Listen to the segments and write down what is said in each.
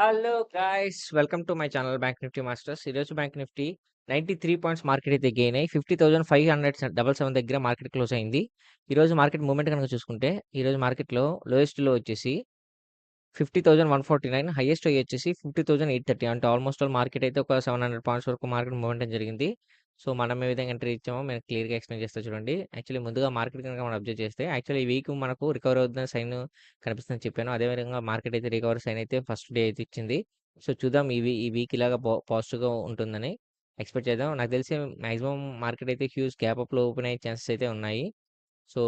Hello guys welcome to my channel bank Nifty masters ఈరోజు bank Nifty ninety three points market అయితే gain అయ్యి fifty thousand five hundred double seven దగ్గర market close అయింది. ఈరోజు market moment కనుక చూసుకుంటే ఈరోజు మార్కెట్లో లోయెస్ట్లో వచ్చేసి fifty thousand one forty nine highest అయ్యి వచ్చేసి ఫిఫ్టీ థౌసండ్ ఎయిట్ థర్టీ అంటే ఆల్మోస్ట్ ఆల్ మార్కెట్ అయితే ఒక సెవెన్ హండ్రెడ్ పాయింట్స్ వరకు మార్కెట్ మూమెంట్ జరిగింది. సో మనం ఏ విధంగా ఎంట్రీ ఇచ్చామో మేము క్లియర్గా ఎక్స్ప్లెయిన్ చేస్తా చూడండి యాక్చువల్లీ ముందుగా మార్కెట్ కనుక మనం అబ్జర్వ్ చేస్తే యాక్చువల్లీ ఈ వీక్ మనకు రికవర్ అవుతున్న సైన్ కనిపిస్తుందని చెప్పాను అదేవిధంగా మార్కెట్ అయితే రికవర్ సైన్ అయితే ఫస్ట్ డే అయితే ఇచ్చింది సో చూద్దాం ఈ వీ ఈ వీక్ ఇలాగా పా పాజిటివ్‌గా ఉంటుందని ఎక్స్‌పెక్ట్ చేద్దాం. నాకు తెలిసి మాక్సిమం మార్కెట్ అయితే హ్యూజ్ గ్యాప్ అప్‌లో ఓపెన్ అయ్యే ఛాన్సెస్ అయితే ఉన్నాయి. సో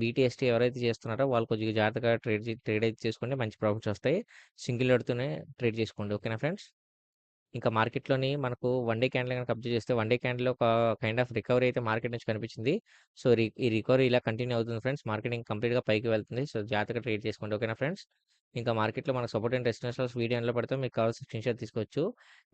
బీటీఎస్టీ ఎవరైతే చేస్తున్నారో వాళ్ళు కొద్దిగా జాగ్రత్తగా ట్రేడ్ చే ట్రేడ్ అయితే చేసుకోండి. మంచి ప్రాఫిట్స్ వస్తాయి. సింగిల్ ఆడుతూనే ట్రేడ్ చేసుకోండి. ఓకేనా ఫ్రెండ్స్? ఇంకా మార్కెట్‌లోని మనకు వన్ డే క్యాండిల్ కనుక అబ్జర్వ్ చేస్తే వన్ డే క్యాండిల్ ఒక కైండ్ ఆఫ్ రికవరీ అయితే మార్కెట్ నుంచి కనిపించింది. సో రి ఈ రికవరీ ఇలా కంటిన్యూ అవుతుంది ఫ్రెండ్స్. మార్కెటింగ్ కంప్లీట్‌గా పైకి వెళ్తుంది. సో జాగ్రత్తగా ట్రేడ్ చేసుకోండి. ఓకేనా ఫ్రెండ్స్? ఇంకా మార్కెట్‌లో మనకు సపోర్ట్ అండ్ రెసిస్టెన్స్ వీడియో ఎండ్‌లో పడితే మీకు కావాల్సిన స్క్రీన్‌షాట్ తీసుకోవచ్చు.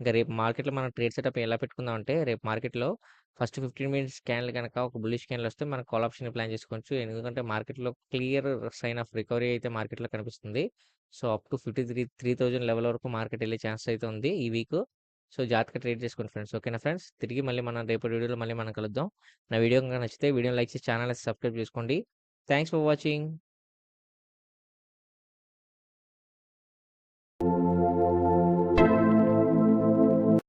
ఇంకా రేపు మార్కెట్‌లో మనం ట్రేడ్ సెటప్ ఎలా పెట్టుకుందాం అంటే రేపు మార్కెట్‌లో ఫస్ట్ 15 మినిట్స్ క్యాండిల్ గనక ఒక బుల్లిష్ క్యాండిల్ వస్తే మనం కాల్ ఆప్షన్ ప్లాన్ చేసుకోవచ్చు. ఎందుకంటే మార్కెట్‌లో క్లియర్ సైన్ ఆఫ్ రికవరీ అయితే మార్కెట్‌లో కనిపిస్తుంది. సో అప్ టు 53 3000 లెవెల్ వరకు మార్కెట్ వెళ్ళే ఛాన్స్ అయితే ఉంది ఈ వీక్. సో జాగ్రత్తగా ట్రేడ్ చేసుకోండి ఫ్రెండ్స్. ఓకేనా ఫ్రెండ్స్? తిరిగి మళ్ళీ మనం రేపటి వీడియోలో మళ్ళీ మనం కలుద్దాం. నా వీడియో కనుక నచ్చితే వీడియో లైక్ చేసి ఛానల్ సబ్స్క్రైబ్ చేసుకోండి. Thanks for watching.